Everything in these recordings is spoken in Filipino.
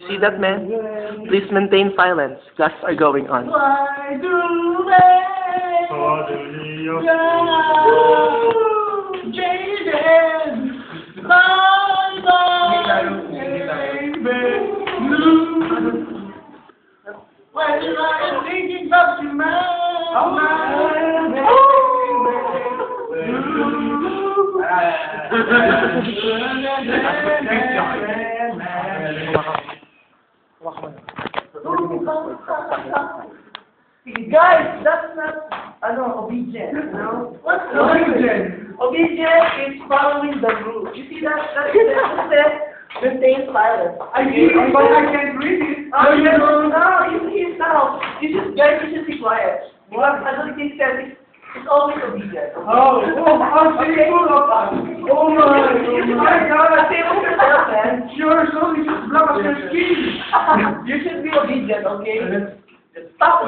See that, man? Please maintain silence. Classes are going on. Guys, that's not, ano, obedient, no? What's obedient? Obedient is following the rules. You see that? That's it. That's it. Maintain silence. I see, but I can't read it. Oh, you know, no, you see now. You just, guys, you should be quiet. Because I don't think that it's, it's always obedient. Oh, oh, oh I'm Okay. full of us. Oh my, oh my God. It with yourself, man. You're so black as your skin. You should be obedient, okay? Stop,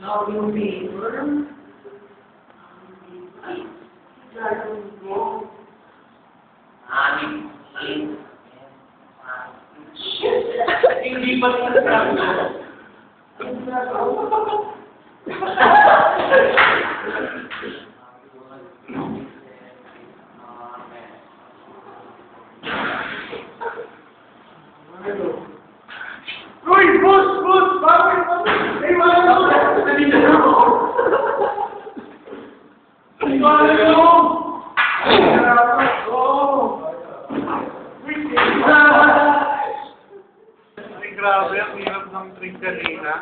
Now you'll be. Ba Uy, boss, boss, bakit? Ay, wala na ako. Ay, wala ako. Uy, Ay, grabe, ang ng drink kanina.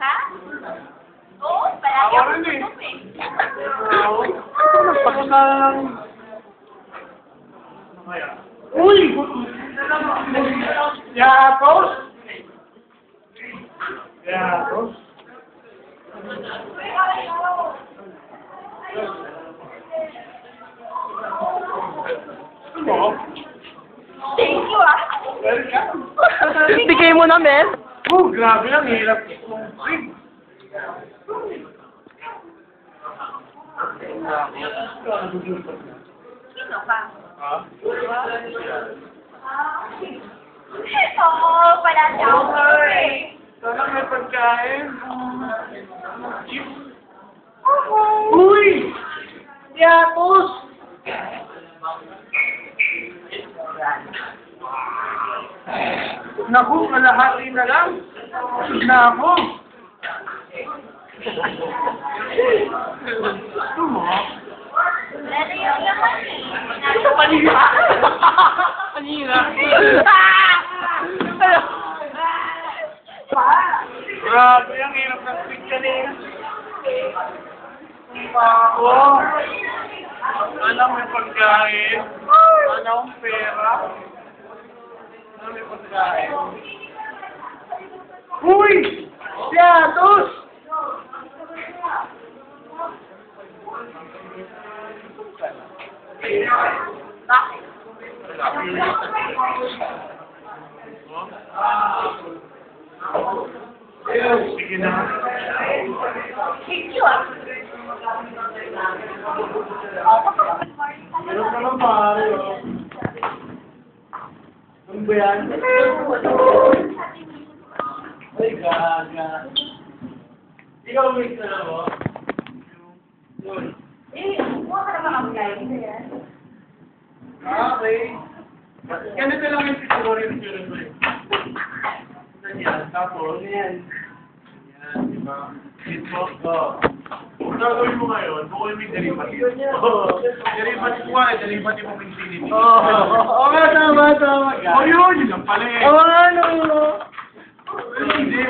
Ha? Oo, palagi Ako rin eh. eh. Ako na... Ano kaya? Uy! Yatos! Yatos? Ano? Thank you ah. Welcome. Bigay mo na, men. Oh, grabe ang hirap. Sino ka? Ha? Oo, palagi ako eh. Sana may pagkain. Uy! Yatos! Naku, kalahati na lang. Na ako. Gusto mo? Lalo yung naman eh. Kanina! Kanina! Grabe, ang hirap ng speed kanina. Ako. Alam may pagkain. Ano ang pera. Uy! Bakit? Sige na. Thank you ah. Meron ka lang pare, oh. Ano ba yan? Ay, gaga. Ikaw, mix na lang mo. Yun. Eh, mukha ka naman ang guy. Okay. Ganito lang yung siguro yung siguro ko eh. Ganyan, tapos, Ano yan? yan, di ba? Oh. Kung gagawin mo ngayon, bukol mo yung derivative. Derivative mo eh, derivative of infinity. Oo, oo nga, tama, tama. Oh, yun, yun ang pala eh. Oo, ano? Hindi,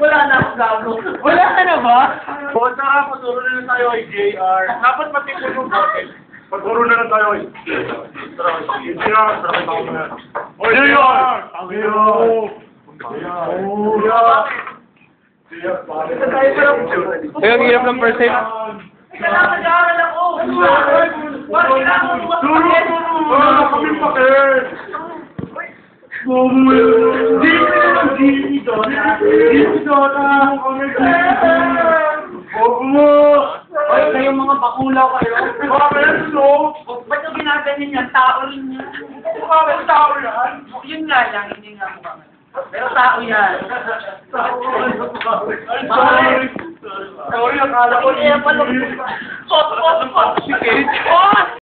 Wala na ako gago. Wala ka na ba? O, tara, paturo na lang tayo kay JR. Dapat matipon yung bakit. Paturo na lang tayo kay Tara, JR. Tara, Tao na. O, JR! Ang Ito tayo pa Ay, ang hirap ng percent. Kailangan nag-aaral ako. Bakit Turo, turo! Wala kami pakit! Dito naman, dito Dota. Dito, Dota! Kami Huwag mo! Ay, kayong mga bakulaw kayo. Bakit, no? Ba't yung ginaganyan niya? Tao rin niya. Bakit tao yan? Yun nga lang, hindi nga mukha. Pero tao yan. Ay, sorry. Sorry, akala ko Kaya pala. Si Kate. Oh!